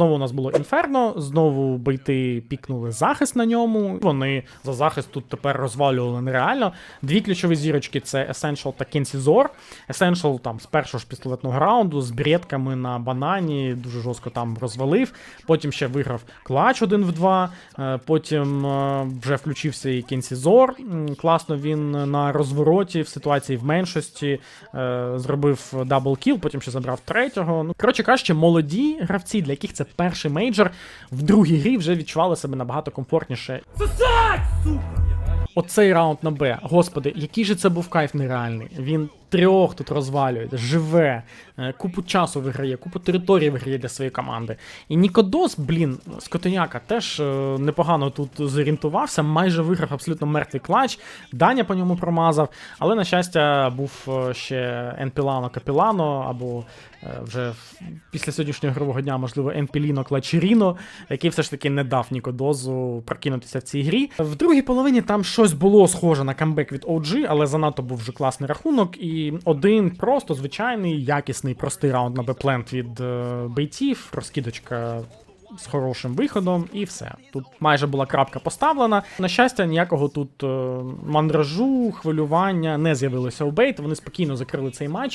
Знову у нас було інферно, знову бейти пікнули захист на ньому. Вони за захист тут тепер розвалювали нереально. Дві ключові зірочки це Essential та Кенсізор. Essential там з першого ж пістолетного раунду з бредками на банані дуже жорстко там розвалив. Потім ще виграв клач 1 в 2. Е, Потім е, вже включився і Кенсізор. Класно він на розвороті в ситуації в меншості е, зробив даблкіл, потім ще забрав третього. Ну, коротше кажучи, молоді гравці, для яких це перший мейджор, в другій грі вже відчували себе набагато комфортніше. Оцей раунд на Б. Господи, який же це був кайф нереальний. Він трьох тут розвалює, живе, е, купу часу виграє, купу території виграє для своєї команди. І Нікодос, блін, Скотиняка теж е, непогано тут зорієнтувався, майже виграв абсолютно мертвий клач. Даня по ньому промазав, але, на щастя, був е, ще Енпілано Капілано, або вже після сьогоднішнього ігрового дня, можливо, Енпіліно Клачеріно, який все ж таки не дав Нікодозу прокинутися в цій грі. В другій половині там щось було схоже на камбек від OG, але занадто був вже класний рахунок. І один просто звичайний, якісний, простий раунд на Беплент від е, бейтів, розкидочка. З хорошим виходом, і все. Тут майже була крапка поставлена. На щастя, ніякого тут е, мандражу, хвилювання не з'явилося у Бейт. Вони спокійно закрили цей матч.